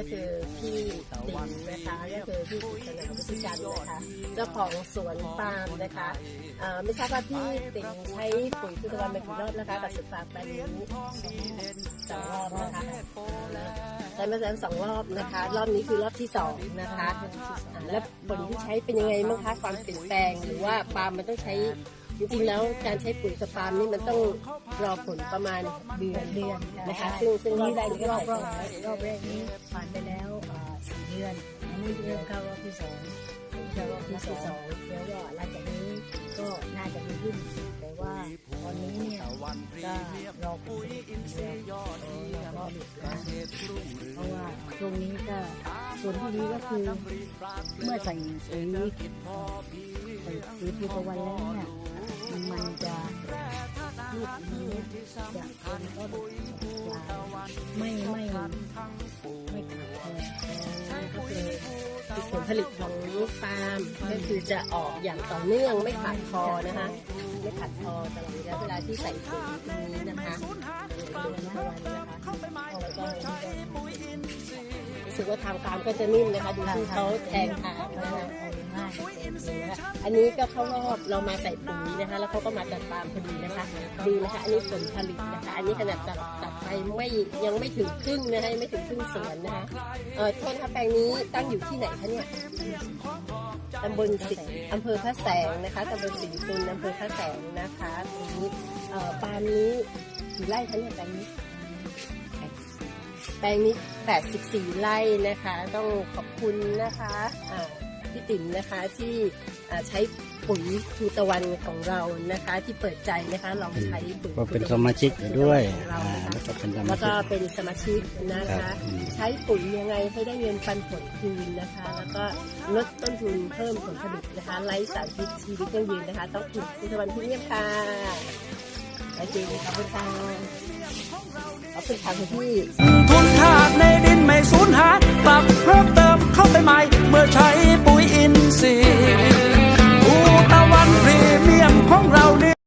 ็คือพี่ติ๋มนะคะก็คือพี่กิษณาวุฒิจันทร์นะคะเจ้าของสวนปาล์มนะคะเอ่อไม่ทราบว่าพี่ติ๋มใช้ปุ๋ยทุกวันมากี่รอบนะคะกับสุดปาล์มแปลงนี้สองรอบนะคะใช้มาแล้วสองรอบนะคะ รอบนี้คือรอบที่สองนะคะ แล้วผลที่ใช้เป็นยังไงบ้างคะความเปลี่ยนแปลงหรือว่าปาล์มมันต้องใช้ จริงๆแล้วการใช้ปุ๋ยกับปาล์มนี่มันต้องรอผลประมาณเดือนเดือนนะคะซึ่งซึ่งรอบนี่แรได้กรอบรอบรอบแรกนี้ผ่านไปแล้วสี่เดือนอันนี้เริ่มเข้ารอบที่สองเข้ารอบที่สองแล้วก็หลังจากนี้ก็น่าจะดีขึ้นแต่ว่าตอนนี้เนี่ยก็รอปุ๋ยเดียวแล้วก็เพราะว่าช่วงนี้ก็ส่วนที่ดีก็คือเมื่อใส่ปุ๋ยใส่ปุ๋ยทุกวันแล้วเนี่ย มันจะลูกนี้จะเป็นต้นปลายไม่ไม่ไม่ขาดแคลนก็คือผลผลิตของปาล์มก็คือจะออกอย่างต่อเนื่องไม่ขาดคอนะคะไม่ขาดคอตลอดระยะเวลาที่ใส่ปุ๋ยตรงนี้นะคะเดือนละวันนะคะแล้วก็รู้สึกว่าทางปาล์มก็จะนิ่มนะคะดูที่เขาแทงทางนะคะง่าย อันนี้ก็เข้ารอบเรามาใส่ปุ๋ยนะคะ แล้วเขาก็มาตัดปาล์มพอดีนะคะ ดีนะคะ อันนี้ผลผลิตนะคะ อันนี้ขนาดตัดตัดไปไม่ยังไม่ถึงครึ่งนะคะไม่ถึงครึ่งสวนนะคะเออโทษนะคะแปลงนี้ตั้งอยู่ที่ไหนคะเนี่ยตำบลสิอำเภอพระแสงนะคะตำบลสิงห์ตุลอำเภอพระแสงนะคะตรงนี้เอ่อปาล์มนี้กี่ไร่คะเนี่ยแปลงนี้แปลงนี้ 84 ไร่นะคะ ต้องขอบคุณนะคะอ่า พี่ติ๋มนะคะที่อ่าใช้ปุ๋ยทูตะวันของเรานะคะ ที่เปิดใจนะคะลองใช้ปุ๋ยก็เป็นสมาชิกด้วยของเราอ่านะคะแล้วก็เป็นสมาแล้วชิก็กเป็นสมาชิกนะครัคะบอืมใช้ปุ๋ยยังไงให้ได้เงินปันผลคืนนะคะ แล้วก็ลดต้นทุนเพิ่มผลผลิตนะคะไร้สารพิษชีวิตยั่งยืนนะคะ ต้องถูกทูตะวันที่เงียบค่ะโอเคขอบคุณค่ะขอบคุณค่ะคุณพี่